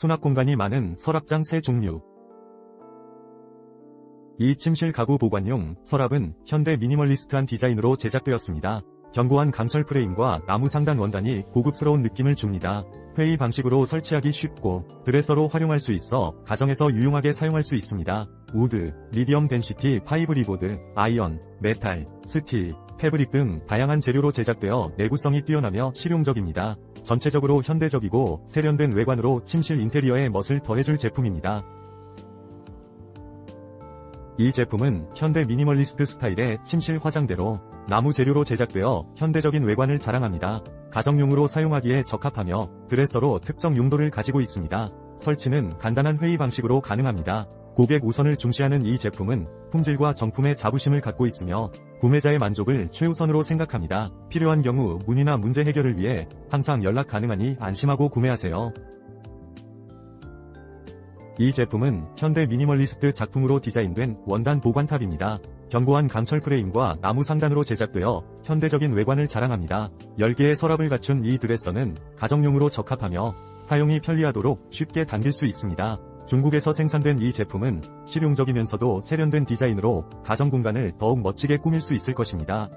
수납 공간이 많은 서랍장 세 종류. 이 침실 가구 보관용 서랍은 현대 미니멀리스트한 디자인으로 제작되었습니다. 견고한 강철 프레임과 나무 상단 원단이 고급스러운 느낌을 줍니다. 회의 방식으로 설치하기 쉽고 드레서로 활용할 수 있어 가정에서 유용하게 사용할 수 있습니다. 우드, 미디엄 덴시티 파이브리보드, 아이언, 메탈, 스틸, 패브릭 등 다양한 재료로 제작되어 내구성이 뛰어나며 실용적입니다. 전체적으로 현대적이고 세련된 외관으로 침실 인테리어에 멋을 더해줄 제품입니다. 이 제품은 현대 미니멀리스트 스타일의 침실 화장대로 나무 재료로 제작되어 현대적인 외관을 자랑합니다. 가정용으로 사용하기에 적합하며 드레서로 특정 용도를 가지고 있습니다. 설치는 간단한 회의 방식으로 가능합니다. 고객 우선을 중시하는 이 제품은 품질과 정품의 자부심을 갖고 있으며 구매자의 만족을 최우선으로 생각합니다. 필요한 경우 문의나 문제 해결을 위해 항상 연락 가능하니 안심하고 구매하세요. 이 제품은 현대 미니멀리스트 작품으로 디자인된 원단 보관탑입니다. 견고한 강철 프레임과 나무 상단으로 제작되어 현대적인 외관을 자랑합니다. 10개의 서랍을 갖춘 이 드레서는 가정용으로 적합하며 사용이 편리하도록 쉽게 당길 수 있습니다. 중국에서 생산된 이 제품은 실용적이면서도 세련된 디자인으로 가정 공간을 더욱 멋지게 꾸밀 수 있을 것입니다.